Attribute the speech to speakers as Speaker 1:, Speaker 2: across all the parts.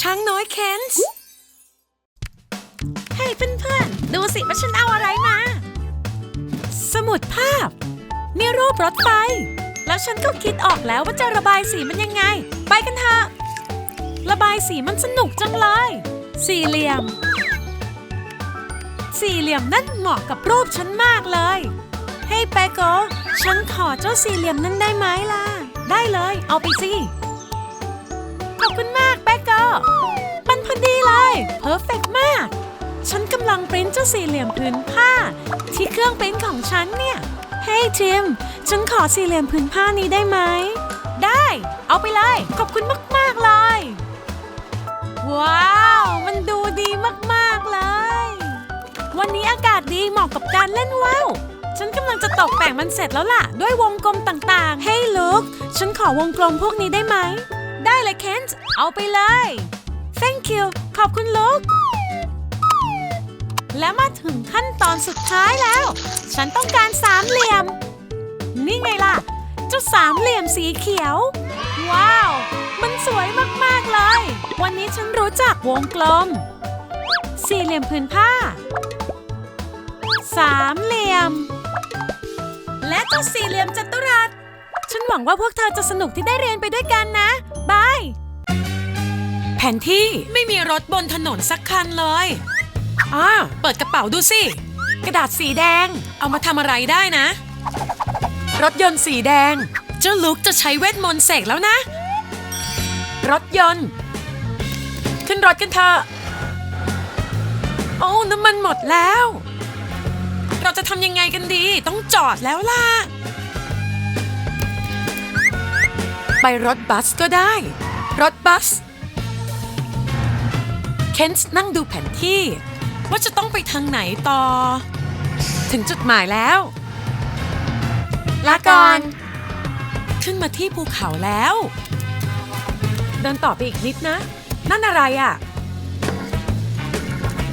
Speaker 1: ช้างน้อยเคนส์เฮ้ยเพื่อนๆ ดูสิว่าฉันเอาอะไรมา สมุดภาพ นี่รูปรถไฟ แล้วฉันก็คิดออกแล้วว่าจะระบายสีมันยังไง ไปกันเถอะระบายสีมันสนุกจังเลย สี่เหลี่ยม สี่เหลี่ยมนั่นเหมาะกับรูปฉันมากเลยเฮ้ยแปโกฉันขอเจ้าสี่เหลี่ยมนั้นได้ไหมล่ะ ได้เลย เอาไปสิ ขอบคุณมากแปโกมันพอดีเลยเพอร์เฟกมาก ฉันกำลังปริ้นเจ้าสี่เหลี่ยมผืนผ้า ที่เครื่องปริ้นของฉันเนี่ย เฮ้ยทิม ฉันขอสี่เหลี่ยมผืนผ้านี้ได้ไหม ได้ เอาไปเลย ขอบคุณมาก ๆ เลย ว้าว มันดู ฉันกำลังจะตกแต่งมันเสร็จแล้วล่ะ ด้วยวงกลมต่างๆ เฮ้ยลุกฉันขอวงกลมพวกนี้ได้ไหม ได้เลยเคนส์เอาไปเลย thank you ขอบคุณลุกและมาถึงขั้นตอนสุดท้ายแล้ว ฉันต้องการสามเหลี่ยม นี่ไงล่ะ เจ้าสามเหลี่ยมสีเขียว ว้าว มันสวยมากๆเลย วันนี้ฉันรู้จักวงกลม สี่เหลี่ยมผืนผ้า สามเหลี่ยม และเจ้าสี่เหลี่ยมจัตุรัส ฉันหวังว่าพวกเธอจะสนุกที่ได้เรียนไปด้วยกันนะ บาย แผนที่ไม่มีรถบนถนนสักคันเลยอ่าเปิดกระเป๋าดูสิ กระดาษสีแดง เอามาทำอะไรได้นะ รถยนต์สีแดง เจ้าลุกจะใช้เวทมนต์เสกแล้วนะ รถยนต์ ขึ้นรถกันเถอะ โอ้น้ำมันหมดแล้ว เราจะทำยังไงกันดี ต้องจอดแล้วล่ะ ไปรถบัสก็ได้ รถบัส เคนส์นั่งดูแผนที่ ว่าจะต้องไปทางไหนต่อ ถึงจุดหมายแล้ว ลาก่อน ขึ้นมาที่ภูเขาแล้ว เดินต่อไปอีกนิดนะ นั่นอะไรอะ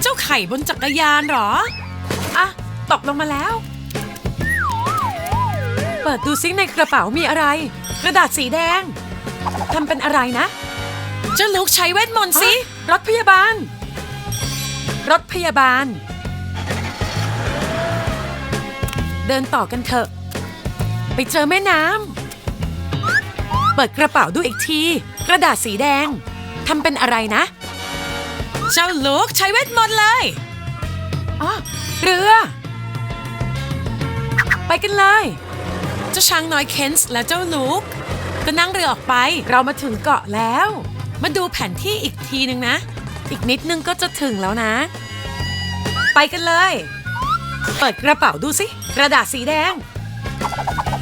Speaker 1: เจ้าไข่บนจักรยานหรอ ตกลงมาแล้ว เปิดดูซิในกระเป๋ามีอะไร กระดาษสีแดงทำเป็นอะไรนะเจ้าลูกใช้เวทมนต์สิรถพยาบาล รถพยาบาล เดินต่อกันเถอะ ไปเจอแม่น้ำเปิดกระเป๋าดูอีกที กระดาษสีแดงทำเป็นอะไรนะ เจ้าลูกใช้เวทมนต์เลยอ๋อเรือ ไปกันเลย เจ้าช้างน้อยเคนส์และเจ้าลูกก็นั่งเรือออกไปเรามาถึงเกาะแล้ว มาดูแผนที่อีกทีหนึ่งนะ อีกนิดนึงก็จะถึงแล้วนะ ไปกันเลย เปิดกระเป๋าดูสิกระดาษสีแดง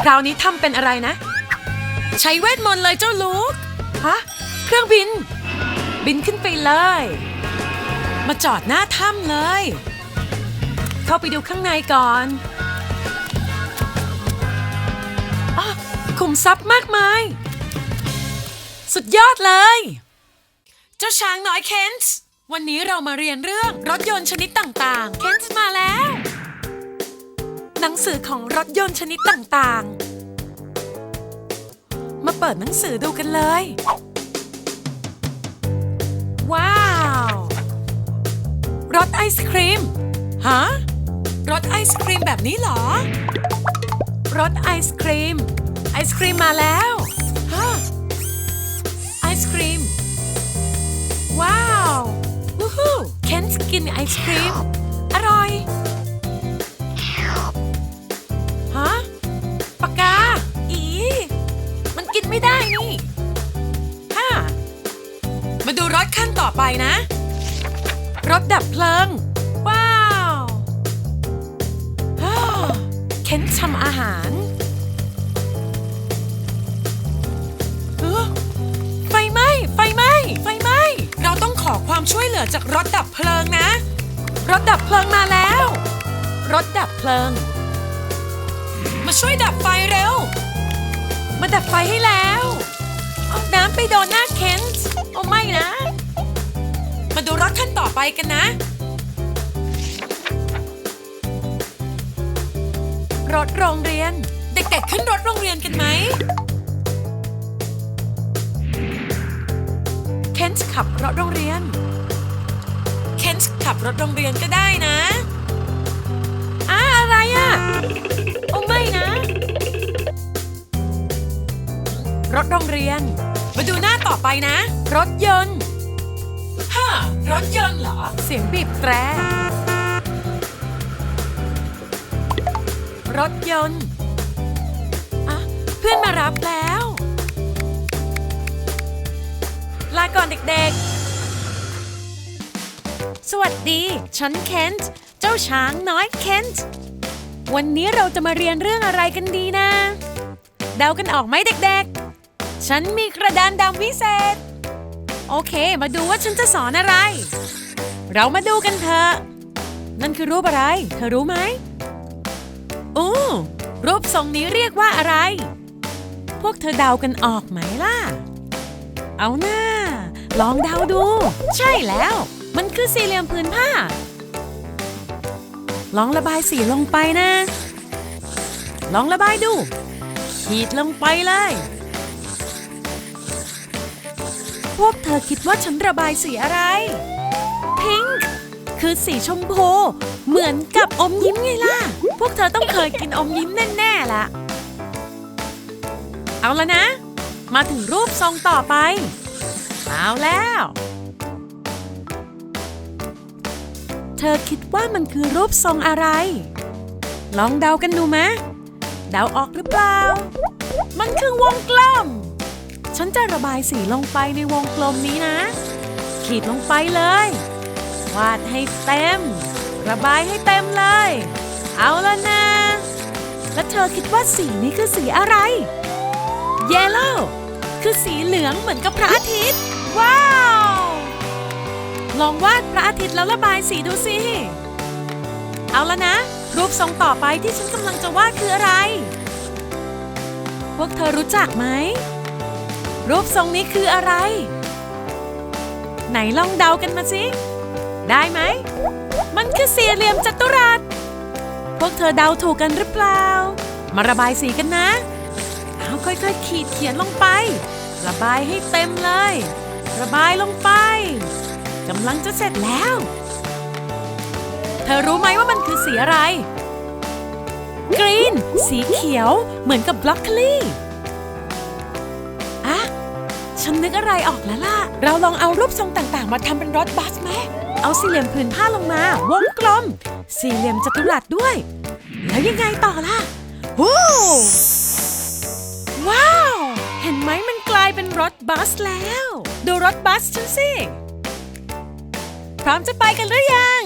Speaker 1: คราวนี้ทำเป็นอะไรนะ ใช้เวทมนต์เลยเจ้าลูกฮะเครื่องบิน บินขึ้นไปเลย มาจอดหน้าถ้ำเลย เข้าไปดูข้างในก่อน อ้อขุมทรัพย์มากมาย สุดยอดเลย เจ้าช้างน้อยเคนส์วันนี้เรามาเรียนเรื่องรถยนต์ชนิดต่างๆ เคนส์มาแล้ว หนังสือของรถยนต์ชนิดต่างๆ มาเปิดหนังสือดูกันเลย ว้าว รถไอศครีม ฮะ รถไอศครีมแบบนี้เหรอ รถไอศครีม ไอศครีมมาแล้วฮะไอศครีม ว้าววู้ฮู้เคนกินไอศครีม อร่อยฮะปากกา อี มันกินไม่ได้นี่ฮะมาดูรถขั้นต่อไปนะรถดับเพลิง ทำอาหารเอ้อไฟไหม้ ไฟไหม้ ไฟไหม้ เราต้องขอความช่วยเหลือจากรถดับเพลิงนะ รถดับเพลิงมาแล้ว รถดับเพลิง มาช่วยดับไฟเร็ว มาดับไฟให้แล้วเอาน้ำไปโดนหน้าเคนส์โอ้ไม่นะ มาดูรถขั้นต่อไปกันนะ รถโรงเรียน เด็กๆขึ้นรถโรงเรียนกันไหมต์ขับรถโรงเรียน เคนต์ขับรถโรงเรียนก็ได้นะอะอะไรอะโอ้ไม่นะ รถโรงเรียน มาดูหน้าต่อไปนะ รถยนต์ฮะรถยนต์เหรอ เสียงบีบแตร รถยนต์อะเพื่อนมารับแล้ว ลาก่อนเด็กๆ สวัสดี ฉันเคนต์เจ้าช้างน้อยเคนต์วันนี้เราจะมาเรียนเรื่องอะไรกันดีนะ เดากันออกไหมเด็กๆ ฉันมีกระดานดำวิเศษ โอเค มาดูว่าฉันจะสอนอะไร เรามาดูกันเถอะ นั่นคือรูปอะไร เธอรู้ไหม รูปทรงนี้เรียกว่าอะไร พวกเธอเดากันออกไหมล่ะ เอาหน้า ลองเดาดู ใช่แล้ว มันคือสี่เหลี่ยมผืนผ้า ลองระบายสีลงไปนะ ลองระบายดู ขีดลงไปเลย พวกเธอคิดว่าฉันระบายสีอะไร พิงค์ คือสีชมพู เหมือนกับอมยิ้มไงล่ะ พวกเธอต้องเคยกินอมยิ้มแน่ๆล่ะเอาละนะ มาถึงรูปทรงต่อไป เอาแล้ว เธอคิดว่ามันคือรูปทรงอะไร ลองเดากันดูไหมเดาออกหรือเปล่า มันคือวงกลม ฉันจะระบายสีลงไปในวงกลมนี้นะ ขีดลงไปเลย วาดให้เต็ม ระบายให้เต็มเลย เอาละนะ แล้วเธอคิดว่าสีนี้คือสีอะไร เยลโล่คือสีเหลืองเหมือนกับพระอาทิตย์ ว้าว ลองวาดพระอาทิตย์แล้วระบายสีดูสิ เอาละนะ รูปทรงต่อไปที่ฉันกำลังจะวาดคืออะไร พวกเธอรู้จักไหม รูปทรงนี้คืออะไร ไหนลองเดากันมาสิ ได้ไหม มันคือสี่เหลี่ยมจัตุรัส พวกเธอเดาถูกกันหรือเปล่า มาระบายสีกันนะ เอาค่อยๆขีดเขียนลงไประบายให้เต็มเลย ระบายลงไปกำลังจะเสร็จแล้ว เธอรู้ไหมว่ามันคือสีอะไร กรีน สีเขียวเหมือนกับบล็อกโคลี่อะฉันนึกอะไรออกแล้วล่ะ เราลองเอารูปทรงต่างๆ มาทำเป็นรถบัสไหม เอาสี่เหลี่ยมผืนผ้าลงมา วงกลม สี่เหลี่ยมจัตุรัสด้วย แล้วยังไงต่อล่ะโอ้ว้าว เห็นไหมมันกลายเป็นรถบัสแล้ว ดูรถบัสฉันสิ พร้อมจะไปกันหรือยัง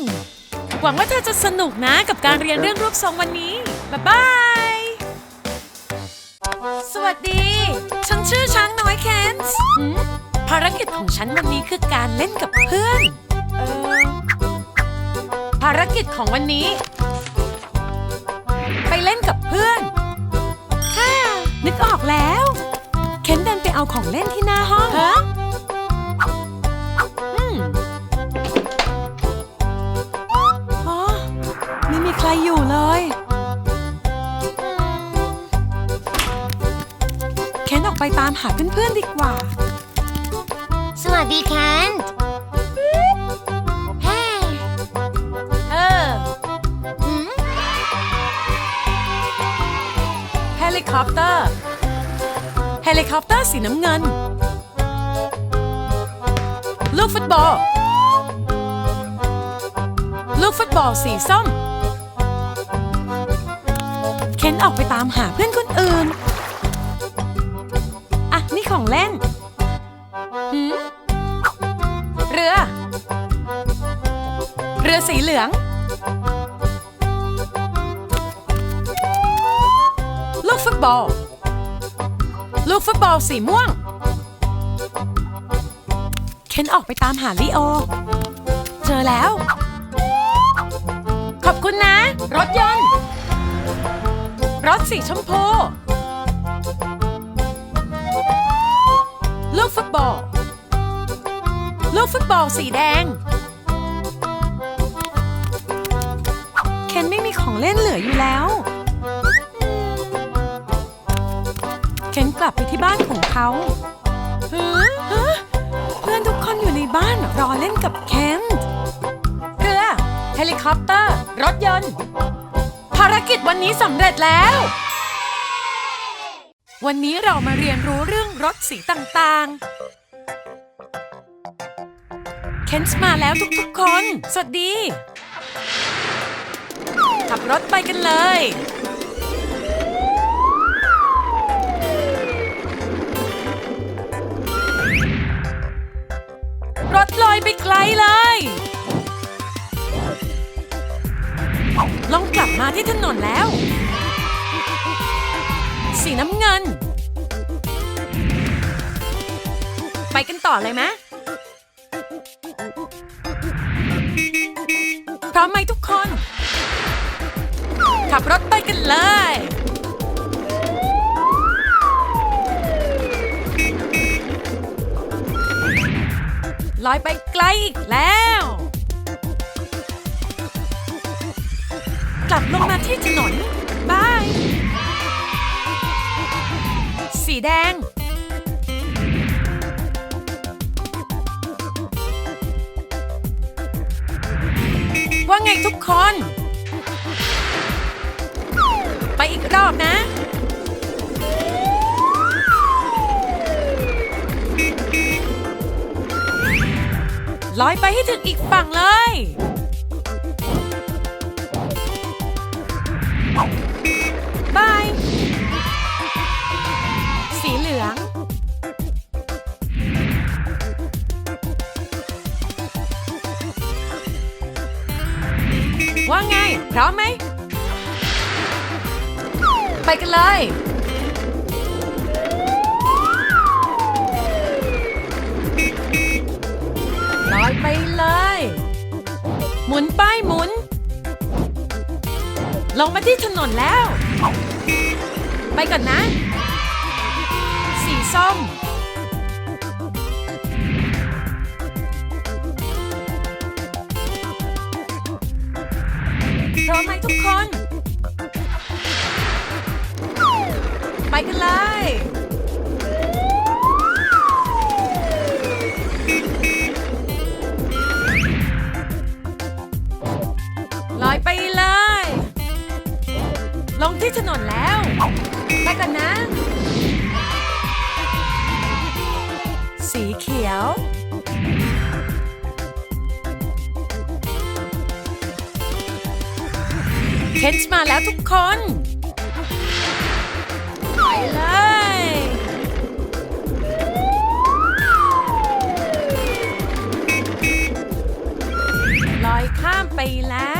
Speaker 1: หวังว่าเธอจะสนุกนะกับการเรียนเรื่องรูปทรงวันนี้ บ๊ายบาย สวัสดี ฉันชื่อช้างน้อยแคนส์ภารกิจของฉันวันนี้คือการเล่นกับเพื่อนารกิจของวันนี้ ไปเล่นกับเพื่อนฮ่านึกออกแล้ว เคนเดินไปเอาของเล่นที่หน้าห้องฮะอืมอ๋อไม่มีใครอยู่เลยอืมเคนออกไปตามหาเพื่อนๆดีกว่า
Speaker 2: สวัสดีแคน
Speaker 1: อปเตอร์ เฮลิคอปเตอร์สีน้ำเงิน ลูกฟุตบอล ลูกฟุตบอลสีส้ม เค้นออกไปตามหาเพื่อนคนอื่น อะ นี่ของเล่นหืมเรือ เรือสีเหลือง บอล ลูกฟุตบอลสีม่วง เคนออกไปตามหาลิโอ เจอแล้ว ขอบคุณนะ รถยนต์ รถสีชมพู ลูกฟุตบอล ลูกฟุตบอลสีแดง เคนไม่มีของเล่นเหลืออยู่แล้ว กลับไปที่บ้านของเขาฮะฮะเพื่อนทุกคนอยู่ในบ้านรอเล่นกับเคนเรือเฮลิคอปเตอร์ รถยนต์ ภารกิจวันนี้สำเร็จแล้ว วันนี้เรามาเรียนรู้เรื่องรถสีต่างๆ เคนส์มาแล้วทุกๆคน สวัสดี ขับรถไปกันเลย ถลอยไปไกลเลย ลองกลับมาที่ถนนแล้ว สีน้ำเงิน ไปกันต่อเลยไหมพร้อมไหมทุกคน ขับรถไปกันเลย ลอยไปไกลอีกแล้ว กลับลงมาที่ถนนบาย สีแดง ว่าไงทุกคน ไปอีกรอบนะ ลอยไปให้ถึงอีกฝั่งเลย บาย สีเหลือง ว่าไง พร้อมไหม ไปกันเลย หมุนป้ายหมุน ลงมาที่ถนนแล้ว ไปก่อนนะ สีส้ม พร้อมไหมทุกคน ไปกันเลย ลอยไปเลย ลงที่ถนนแล้วไปกันนะ สีเขียว เคนส์มาแล้วทุกคนไปเลยลอยข้ามไปแล้ว